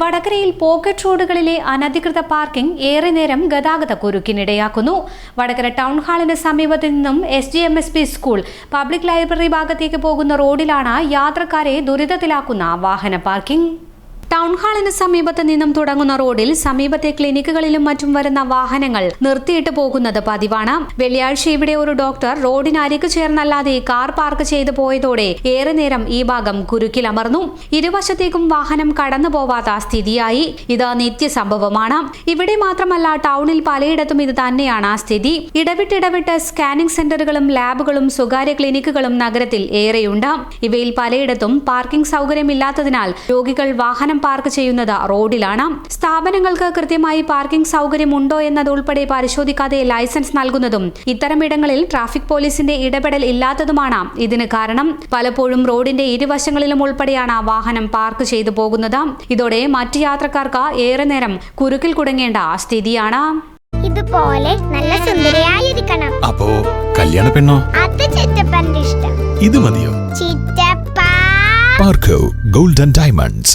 വടകരയിൽ പോക്കറ്റ് റോഡുകളിലെ അനധികൃത പാർക്കിംഗ് ഏറെ നേരം ഗതാഗത കുരുക്കിനിടയാക്കുന്നു. വടകര ടൗൺ ഹാളിന് സമീപത്തു നിന്നും S G M S P school public library ഭാഗത്തേക്ക് പോകുന്ന റോഡിലാണ് യാത്രക്കാരെ ദുരിതത്തിലാക്കുന്ന വാഹന പാർക്കിംഗ്. ടൗൺ ഹാളിന് സമീപത്ത് നിന്നും തുടങ്ങുന്ന റോഡിൽ സമീപത്തെ ക്ലിനിക്കുകളിലും മറ്റും വരുന്ന വാഹനങ്ങൾ നിർത്തിയിട്ട് പോകുന്നത് പതിവാണ്. വെള്ളിയാഴ്ച ഇവിടെ ഒരു ഡോക്ടർ റോഡിനരികു ചേർന്നല്ലാതെ കാർ പാർക്ക് ചെയ്തു പോയതോടെ ഏറെ നേരം ഈ ഭാഗം കുരുക്കിലമർന്നു ഇരുവശത്തേക്കും വാഹനം കടന്നു പോവാത്ത സ്ഥിതിയായി. ഇത് നിത്യസംഭവമാണ്. ഇവിടെ മാത്രമല്ല ടൗണിൽ പലയിടത്തും ഇത് തന്നെയാണ് ആ സ്ഥിതി. ഇടവിട്ടിടവിട്ട് സ്കാനിംഗ് സെന്ററുകളും ലാബുകളും സ്വകാര്യ ക്ലിനിക്കുകളും നഗരത്തിൽ ഏറെയുണ്ട്. ഇവയിൽ പലയിടത്തും പാർക്കിംഗ് സൗകര്യമില്ലാത്തതിനാൽ രോഗികൾ വാഹനം പാർക്ക് ചെയ്യുന്നത് റോഡിലാണ്. സ്ഥാപനങ്ങൾക്ക് കൃത്യമായി പാർക്കിംഗ് സൗകര്യമുണ്ടോ എന്നതുൾപ്പെടെ പരിശോധിക്കാതെ ലൈസൻസ് നൽകുന്നതും ഇത്തരമിടങ്ങളിൽ ട്രാഫിക് പോലീസിന്റെ ഇടപെടൽ ഇല്ലാത്തതുമാണ് ഇതിന് കാരണം. പലപ്പോഴും റോഡിന്റെ ഇരുവശങ്ങളിലും ഉൾപ്പെടെയാണ് വാഹനം പാർക്ക് ചെയ്തു പോകുന്നത്. ഇതോടെ മറ്റ് യാത്രക്കാർക്ക് ഏറെ നേരം കുരുക്കിൽ കുടുങ്ങേണ്ട സ്ഥിതിയാണ്. ഇതുപോലെ നല്ല സുന്ദരിയായിരിക്കണം. അപ്പോ കല്യാണ പെണ്ണോ? അത് ചിറ്റപ്പന്റെ ഇഷ്ടം. ഇത് മതിയോ? ചിറ്റപ്പ. പാർക്കോ ഗോൾഡൻ ഡയമണ്ട്സ്.